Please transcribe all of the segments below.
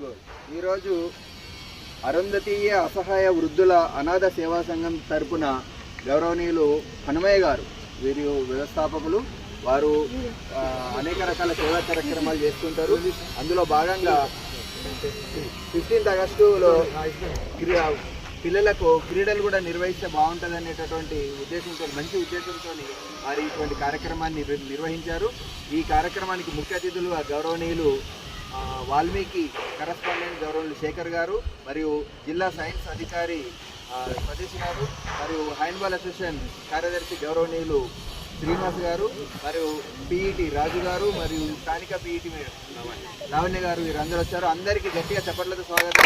Goal ఈరోజు అరుంధతీయ అసహాయ వృద్ధుల అనాథ సేవా సంఘం తరపున గౌరవనీయులు హనుమయ్య గారు వీరు వ్యవస్థాపకులు. వారు అనేక రకాల సేవా కార్యక్రమాలు చేస్తుంటారు. అందులో భాగంగా ఫిఫ్టీన్త్ ఆగస్టులో పిల్లలకు క్రీడలు కూడా నిర్వహిస్తే బాగుంటుంది అనేటటువంటి ఉద్దేశంతో మంచి ఉద్దేశంతో వారు ఇటువంటి కార్యక్రమాన్ని నిర్వహించారు. ఈ కార్యక్రమానికి ముఖ్య అతిథులుగా గౌరవనీయులు వాల్మీకి కరస్పాండెంట్ గౌరవులు శేఖర్ గారు మరియు జిల్లా సైన్స్ అధికారి సతీష్ గారు మరియు హ్యాండ్బాల్ అసోసియేషన్ కార్యదర్శి గౌరవనీయులు శ్రీనివాస్ గారు మరియు పిఈటి రాజు గారు మరియు స్థానిక పిఈటి లావణ్య గారు వీరందరూ వచ్చారు. అందరికీ గట్టిగా చెప్పట్లేదు స్వాగతం.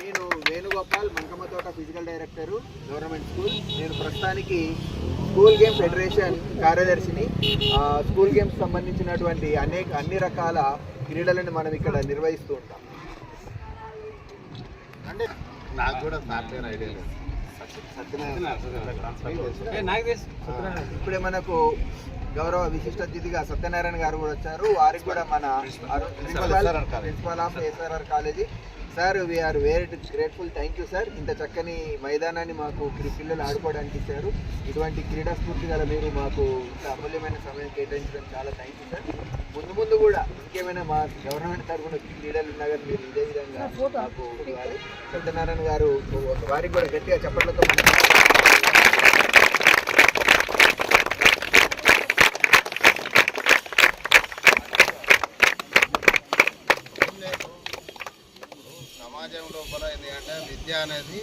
నేను Venugopal Mankamma physical director government school నేను ప్రస్తుతానికి స్కూల్ గేమ్ ఫెడరేషన్ కార్యదర్శిని. స్కూల్ గేమ్స్ సంబంధించినటువంటి అనేక అన్ని రకాల క్రీడలను మనం ఇక్కడ నిర్వహిస్తూ ఉంటాం. అంటే నాకు కూడా సాఫ్ట్వేర్ ఐడియా లేదు. ఇప్పుడే మనకు గౌరవ విశిష్ట అతిథిగా సత్యనారాయణ గారు కూడా వచ్చారు. వారికి కూడా మన principal principal of SRR college. Sir we are very grateful thank you sir ఇంత చక్కని మైదానాన్ని మాకు పిల్లలు ఆడుకోవడానికి ఇచ్చారు. ఇటువంటి క్రీడా స్ఫూర్తి గల మీరు మాకు ఇంత అమూల్యమైన సమయం కేటాయించడం చాలా థ్యాంక్ యూ సార్ ముందు ముందు కూడా ఇంకేమైనా మా గవర్నమెంట్ తరఫున క్రీడలు ఉన్నా కానీ మీరు ఇదే విధంగా మాకు ఇవ్వాలి సత్యనారాయణ గారు వారికి కూడా గట్టిగా చెప్పట్లతో సమాజం లోపల ఏంటి విద్య అనేది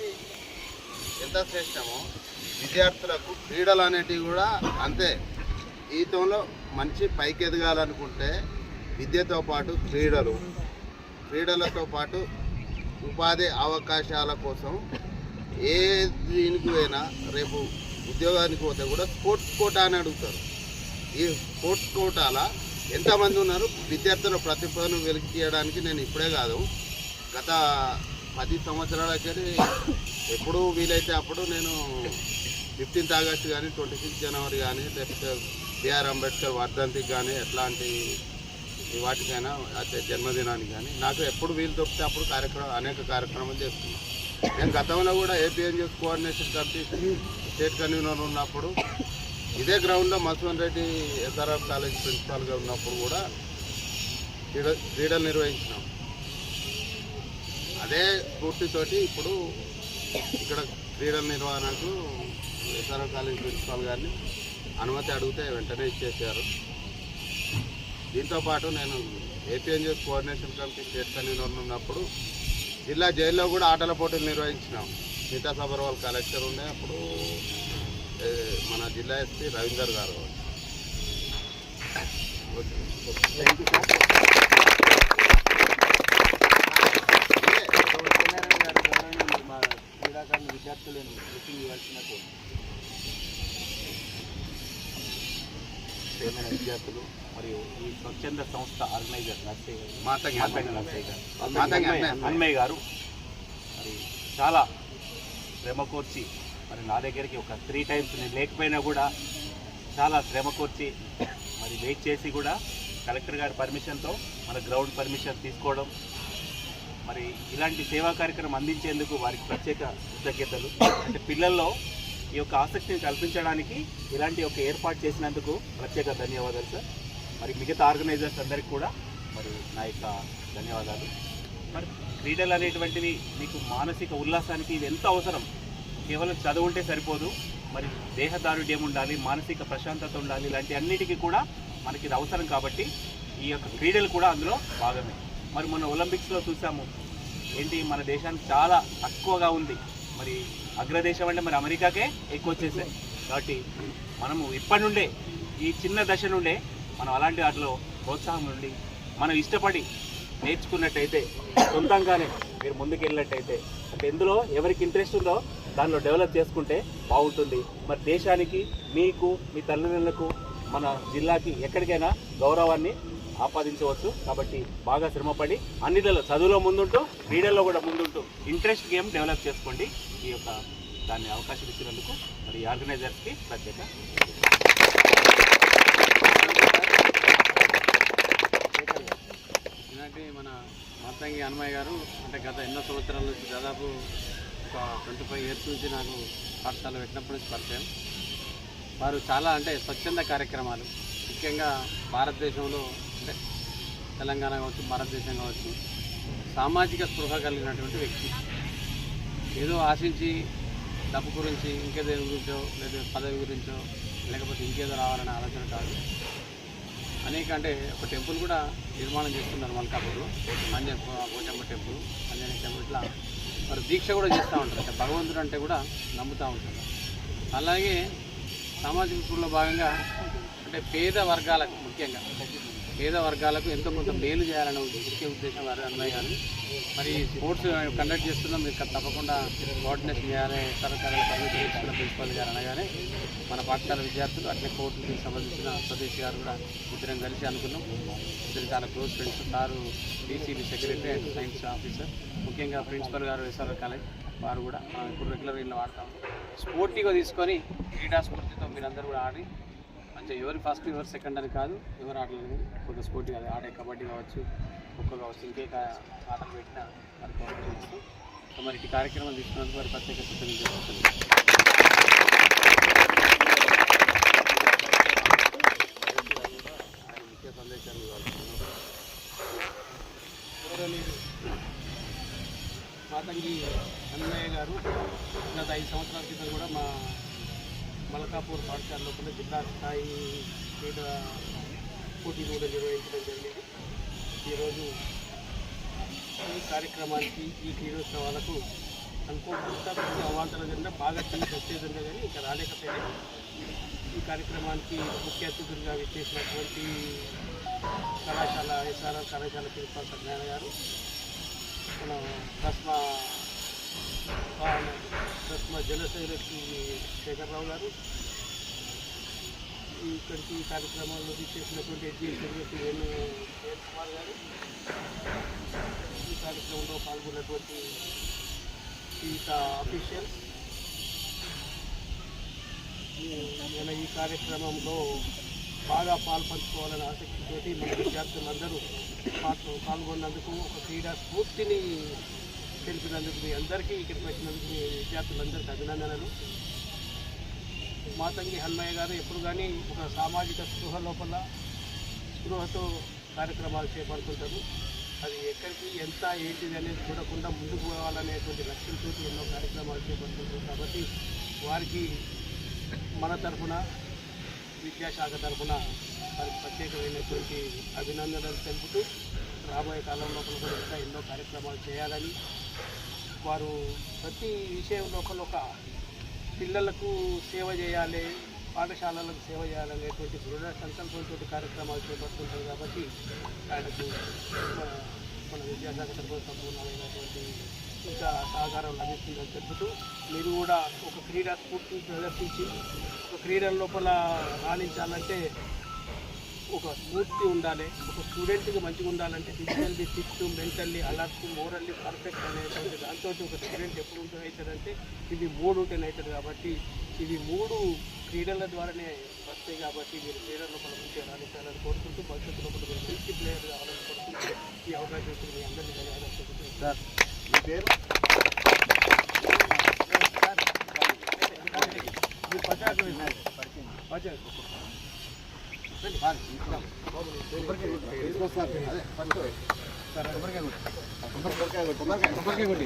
ఎంత శ్రేష్టమో విద్యార్థులకు క్రీడలు అనేటివి కూడా అంతే. జీవితంలో మంచి పైకి ఎదగాలనుకుంటే విద్యతో పాటు క్రీడలు క్రీడలతో పాటు ఉపాధి అవకాశాల కోసం ఏ దీనికి పోయినా రేపు ఉద్యోగానికి పోతే కూడా స్పోర్ట్స్ కోటా అని అడుగుతారు. ఈ స్పోర్ట్స్ కోటాల ఎంతమంది ఉన్నారు? విద్యార్థుల ప్రతిభను వెలికి తీయడానికి నేను ఇప్పుడే కాదు. గత పది సంవత్సరాలకి ఎప్పుడు వీలైతే అప్పుడు నేను ఫిఫ్టీన్త్ ఆగస్ట్ కానీ ట్వంటీ సిక్స్ జనవరి కానీ లేకపోతే బిఆర్ అంబేద్కర్ వర్ధంతికి కానీ ఎట్లాంటి వాటికైనా అయితే జన్మదినానికి కానీ నాకు ఎప్పుడు వీలు దొరికితే అప్పుడు కార్యక్రమం అనేక కార్యక్రమాలు చేస్తున్నాను నేను గతంలో కూడా APNGS coordination committee state convener ఉన్నప్పుడు ఇదే గ్రౌండ్లో మధువన్ రెడ్డి ఎస్ఆర్ఎఫ్ కాలేజ్ ప్రిన్సిపాల్గా ఉన్నప్పుడు కూడా క్రీడ క్రీడలు నిర్వహించినాం. అదే స్ఫూర్తితోటి ఇప్పుడు ఇక్కడ క్రీడల నిర్వహణకు ఎస్ఆర్ఓ కాలేజ్ ప్రిన్సిపాల్ గారిని అనుమతి అడిగితే వెంటనే ఇచ్చేసారు దీంతోపాటు నేను APNGS coordination committee state convenor ఉన్నప్పుడు జిల్లా జైల్లో కూడా ఆటల పోటీలు నిర్వహించినాం. సీతా సబర్వాల్ కలెక్టర్ ఉండే అప్పుడు మన జిల్లా ఎస్పీ రవీందర్ గారు. థ్యాంక్ యూ సార్ సత్యనారాయణ గారు గౌరవనీయులు మా విద్యార్థులను బ్రీఫింగ్ ఇవ్వాల్సిన ప్రియమైన విద్యార్థులు మరియు ఈ స్వచ్ఛంద సంస్థ ఆర్గనైజర్ నర్సయ్య గారు, మాతంగి మాతంగి నర్సయ్య గారు, మాతంగి అన్మయ్య- గారు. మరి చాలా శ్రమ కోర్చి మరి నా దగ్గరికి ఒక త్రీ టైమ్స్ నేను లేకపోయినా కూడా చాలా శ్రమ కోర్చి మరి వెయిట్ చేసి కూడా కలెక్టర్ గారి పర్మిషన్తో మన గ్రౌండ్ పర్మిషన్ తీసుకోవడం మరి ఇలాంటి సేవా కార్యక్రమం అందించేందుకు వారికి ప్రత్యేక కృతజ్ఞతలు. అంటే పిల్లల్లో ఈ యొక్క ఆసక్తిని కల్పించడానికి ఇలాంటి ఒక ఏర్పాటు చేసినందుకు ప్రత్యేక ధన్యవాదాలు సార్. మరి మిగతా ఆర్గనైజర్స్ అందరికీ కూడా మరి నా యొక్క ధన్యవాదాలు. మరి క్రీడలు అనేటువంటివి మీకు మానసిక ఉల్లాసానికి ఇది ఎంత అవసరం? కేవలం చదువుంటే సరిపోదు. మరి దేహదారుఢ్యం ఉండాలి మానసిక ప్రశాంతత ఉండాలి ఇలాంటి అన్నిటికీ కూడా మనకి ఇది అవసరం కాబట్టి ఈ యొక్క క్రీడలు కూడా అందులో భాగమే. మరి మొన్న ఒలింపిక్స్లో చూసాము. ఏంటి మన దేశానికి చాలా తక్కువగా ఉంది. మరి అగ్రదేశం అంటే మరి అమెరికాకే ఎక్కువ వచ్చేసాయి. కాబట్టి మనము ఇప్పటి నుండే ఈ చిన్న దశ నుండే మనం అలాంటి వాటిలో ప్రోత్సాహం నుండి మనం ఇష్టపడి నేర్చుకున్నట్టయితే సొంతంగానే మీరు ముందుకు వెళ్ళినట్టయితే అంటే ఎందులో ఎవరికి ఇంట్రెస్ట్ ఉందో దానిలో డెవలప్ చేసుకుంటే బాగుంటుంది. మరి దేశానికి మీకు మీ తల్లిదండ్రులకు మన జిల్లాకి ఎక్కడికైనా గౌరవాన్ని ఆపాదించవచ్చు. కాబట్టి బాగా శ్రమపడి అన్నిటిలో చదువులో ముందుంటూ క్రీడల్లో కూడా ముందుంటూ ఇంట్రెస్ట్ గేమ్ డెవలప్ చేసుకోండి. ఈ యొక్క దాన్ని అవకాశం ఇచ్చినందుకు మరి ఆర్గనైజర్స్కి ప్రత్యేక ఇలాంటి మన మాతంగి హనుమయ్య గారు అంటే గత ఎన్నో సంవత్సరాల నుంచి దాదాపు ఒక ట్వంటీ ఫైవ్ ఇయర్స్ నుంచి నాకు పాఠశాల పెట్టినప్పటి నుంచి పరిచయం. వారు చాలా అంటే స్వచ్ఛంద కార్యక్రమాలు. ముఖ్యంగా భారతదేశంలో అంటే తెలంగాణ కావచ్చు భారతదేశం కావచ్చు సామాజిక స్పృహ కలిగినటువంటి వ్యక్తి. ఏదో ఆశించి డబ్బు గురించి ఇంకేదో గురించో లేదా పదవి గురించో లేకపోతే ఇంకేదో రావాలనే ఆలోచన కాదు. అనేక అంటే ఒక టెంపుల్ కూడా నిర్మాణం చేస్తున్నారు మల్కాపూర్లో. ఆంజనేయ కోటమ్మ టెంపుల్ ఆంజనేయ టెంపుల్ ఇట్లా. మరి దీక్ష కూడా చేస్తూ ఉంటారు. అంటే భగవంతుడు అంటే కూడా నమ్ముతూ ఉంటారు. అలాగే సామాజిక స్కూల్లో భాగంగా అంటే పేద వర్గాలకు ముఖ్యంగా పేద వర్గాలకు ఎంతో కొంత మేలు చేయాలనే ముఖ్య ఉద్దేశం వారి అన్నయ్య గారు. మరి స్పోర్ట్స్ కండక్ట్ చేస్తున్నాం మీరు తప్పకుండా కోఆర్డినేషన్ చేయాలి సర్వకారాల పర్మిషన్ ఇచ్చిన ప్రిన్సిపల్ గారు అనగానే మన పాఠశాల విద్యార్థులు అట్లే కోర్టుకి సంబంధించిన స్వదేశ్ గారు కూడా ఇద్దరం కలిసి అనుకున్నాం. ఇద్దరు చాలా close friends. Sir DCB secretary and science officer. ముఖ్యంగా ప్రిన్సిపల్ గారు ఎస్ఆర్ కాలేజ్ వారు కూడా మనం ఇప్పుడు రెగ్యులర్ ఇల్లు వాడతాం. స్పోర్టివ్గా తీసుకొని క్రీడా స్ఫూర్తితో మీరందరూ కూడా ఆడి అంటే ఎవరు ఫస్ట్ ఎవరు సెకండ్ అని కాదు ఎవరు ఆడలేదు కొంత స్పోర్ట్ కాదు ఆడే కబడ్డీ కావచ్చు ఖోఖో కావచ్చు ఇంకే ఆటలు పెట్టినా వారి ప్రోత్సహిస్తూ సో మరి ఈ కార్యక్రమం తీసుకున్నందుకు వారి ప్రత్యేక కృతజ్ఞతలు తెలుపుతున్నాను. ఆయన ముఖ్య సందేశాలు మాతంగి అన్నయ్య గారు గత ఐదు సంవత్సరాల క్రితం కూడా మా మలకాపూర్ పాఠశాలలో కూడా జిల్లా స్థాయి క్రీడా పోటీలు కూడా నిర్వహించడం జరిగింది. ఈరోజు ఈ కార్యక్రమానికి ఈ క్రీడోత్సవాలకు అనుకోకుండా కొన్ని కింద బాగా తిరిగి వచ్చేది ఉండే కానీ ఇంకా రాలేకపోయినా ఈ కార్యక్రమానికి ముఖ్య అతిథులుగా విచ్చేసినటువంటి కళాశాల ఎస్ఆర్ఆర్ కళాశాల ప్రిన్సిపాల్ సత్యనారాయణ గారు మన భస్మ భస్మ జనసేనకి శేఖరరావు గారు ఇక్కడికి ఈ కార్యక్రమంలో చేసినటువంటి ఎడ్యుకేషన్ వేణు కుమార్ గారు ఈ కార్యక్రమంలో పాల్గొన్నటువంటి ఈత అఫీషియల్స్ నేను ఈ కార్యక్రమంలో బాగా పాల్పంచుకోవాలని ఆసక్తితోటి మన విద్యార్థులందరూ పాల్గొ- పాల్గొన్నందుకు ఒక క్రీడా స్ఫూర్తిని తెలిపినందుకు మీ అందరికీ ఇక్కడికి వచ్చినందుకు మీ విద్యార్థులందరికీ అభినందనలు. మాతంగి హన్మయ్య గారు ఎప్పుడు కానీ ఒక సామాజిక స్పృహ లోపల స్పృహతో కార్యక్రమాలు చేపడుతుంటారు. అది ఎక్కడికి ఎంత ఏంటిది అనేది చూడకుండా ముందుకు పోవాలనేటువంటి లక్ష్యంతో ఎన్నో కార్యక్రమాలు చేపడుతుంటారు. కాబట్టి వారికి మన తరఫున విద్యాశాఖ తరఫున వారికి ప్రత్యేకమైనటువంటి అభినందనలు తెలుపుతూ రాబోయే కాలం లోపల కూడా ఇంకా ఎన్నో కార్యక్రమాలు చేయాలని. వారు ప్రతి విషయం లోపల ఒక పిల్లలకు సేవ చేయాలి పాఠశాలలకు సేవ చేయాలనేటువంటి దృఢ సంకల్పంతో కార్యక్రమాలు చేపడుతుంటారు కాబట్టి ఆయనకు మన మన విద్యాశాఖ తరఫున సంపూర్ణమైనటువంటి ఇంకా సహకారం లభిస్తుందని తెలుపుతూ మీరు కూడా ఒక క్రీడా స్ఫూర్తిని ప్రదర్శించి ఒక క్రీడల లోపల రాణించాలంటే ఒక స్ఫూర్తి ఉండాలి ఒక స్టూడెంట్కి మంచిగా ఉండాలంటే physically fit mentally alert morally perfect అనేటువంటి దాంతో ఒక స్టూడెంట్ ఎప్పుడు ఉంటుంది అవుతాడంటే ఇవి మూడు ఉంటేనే అవుతుంది కాబట్టి ఇవి మూడు క్రీడల ద్వారానే వస్తాయి కాబట్టి మీరు క్రీడల లోపల మంచిగా రాణించాలని కోరుకుంటూ భవిష్యత్తులో కూడా మీరు మంచి ప్లేయర్ కావాలని కోరుకుంటూ ఈ అవకాశం ఇచ్చిన మీ అందరినీ ధన్యవాదాలు. సార్ మీ పేరు పచాకు. పచాకు. తీసుకొస్తారు అదే ఫస్ట్ కొబ్బరికాయ కొట్టు. కొబ్బరికాయ కొట్టు.